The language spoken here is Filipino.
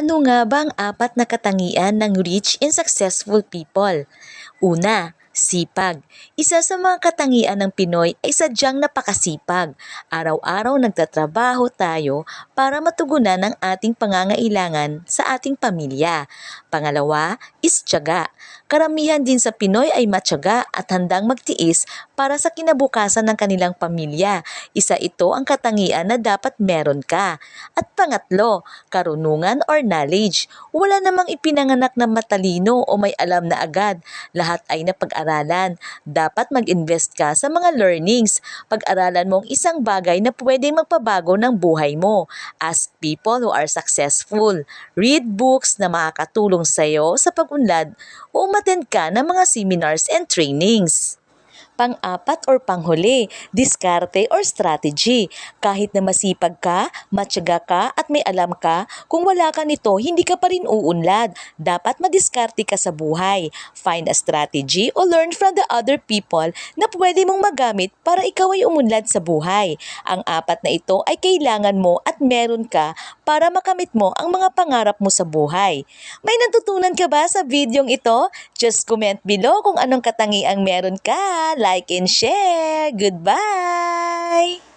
Ano nga ba ang apat na katangian ng rich and successful people? Una, sipag. Isa sa mga katangian ng Pinoy ay sadyang napakasipag. Araw-araw nagtatrabaho tayo para matugunan ang ating pangangailangan sa ating pamilya. Pangalawa is tiyaga. Karamihan din sa Pinoy ay matyaga at handang magtiis para sa kinabukasan ng kanilang pamilya. Isa ito ang katangian na dapat meron ka. At pangatlo, karunungan or knowledge. Wala namang ipinanganak na matalino o may alam na agad. Lahat ay napag-aralan. Dapat mag-invest ka sa mga learnings. Pag-aralan mo ang isang bagay na pwedeng magpabago ng buhay mo. Ask people who are successful. Read books na makakatulong sa iyo sa pag-unlad o umattend ka ng mga seminars and trainings. Pang-apat or panghuli, diskarte or strategy. Kahit na masipag ka, matyaga ka at may alam ka, kung wala ka nito, hindi ka pa rin uunlad. Dapat madiskarte ka sa buhay. Find a strategy o learn from the other people na pwede mong magamit para ikaw ay umunlad sa buhay. Ang apat na ito ay kailangan mo at meron ka para makamit mo ang mga pangarap mo sa buhay. May natutunan ka ba sa videong ito? Just comment below kung anong katangiang meron ka. Like and share. Goodbye!